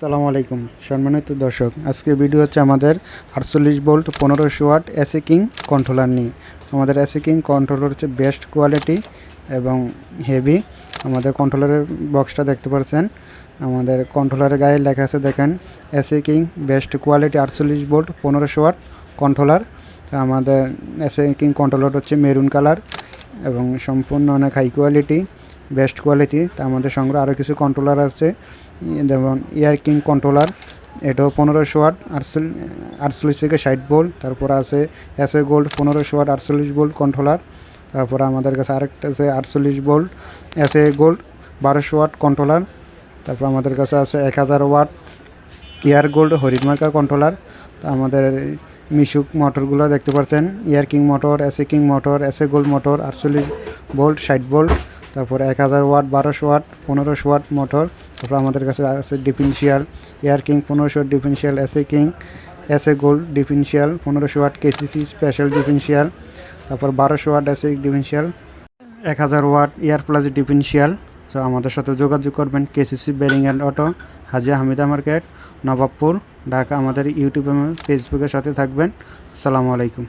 সালামু আলাইকুম। সম্মানিত দর্শক আজকে ভিডিও হচ্ছে আমাদের আটচল্লিশ ভোল্ট, পনেরোশো ওয়াট এসি কিং কন্ট্রোলার নিয়ে। আমাদের এসি কিং কন্ট্রোলার হচ্ছে বেস্ট কোয়ালিটি এবং হেভি আমাদের কন্ট্রোলারের বক্সটা দেখতে পাচ্ছেন। আমাদের কন্ট্রোলারের গায়ে লেখা আছে, দেখেন এসি কিং বেস্ট কোয়ালিটি আটচল্লিশ ভোল্ট, পনেরোশো ওয়াট কন্ট্রোলার আমাদের এসি কিং কন্ট্রোলার হচ্ছে মেরুন কালার এবং সম্পূর্ণ অনেক হাই কোয়ালিটি বেস্ট কোয়ালিটি তা আমাদের সংগ্রহ আরও কিছু কন্ট্রোলার আছে, যেমন ইয়ার কিং কন্ট্রোলার এটাও পনেরোশো ওয়াট আটচল্লিশ আটচল্লিশ থেকে ষাট ভোল্ট তারপর আছে এস এ গোল্ড পনেরোশো ওয়াট আটচল্লিশ ভোল্ট কন্ট্রোলার তারপর আমাদের কাছে আরেকটা আছে আটচল্লিশ এস এ গোল্ড বারোশো ওয়াট কন্ট্রোলার তারপর আমাদের কাছে আছে এক হাজার ওয়াট ইয়ার গোল্ড হরিণমার্কা কন্ট্রোলার তো আমাদের মিশুক মোটরগুলো দেখতে পাচ্ছেন ইয়ার কিং মোটর এসে কিং মোটর এসে গোল্ড মোটর আটচল্লিশ ভোল্ট ষাট ভোল্ট তারপর এক হাজার ওয়াট, বারোশো ওয়াট, পনেরোশো ওয়াট মোটর, তারপর আমাদের কাছে আছে ডিফেন্সিয়াল এয়ার কিং পনেরোশো ডিফেন্সিয়াল এসে কিং এসে গোল্ড ডিফেন্সিয়াল পনেরোশো ওয়াট কেসিসি স্পেশাল ডিফেন্সিয়াল তারপর বারোশো ওয়াট এসে ডিফেন্সিয়াল এক হাজার ওয়াট এয়ার প্লাস ডিফেন্সিয়াল তো আমাদের সাথে যোগাযোগ করবেন KCC bearing and auto Hajiya Hamida market, Nawabpur, Dhaka. আমাদের ইউটিউব এবং ফেসবুকের সাথে থাকবেন। আসসালামু আলাইকুম।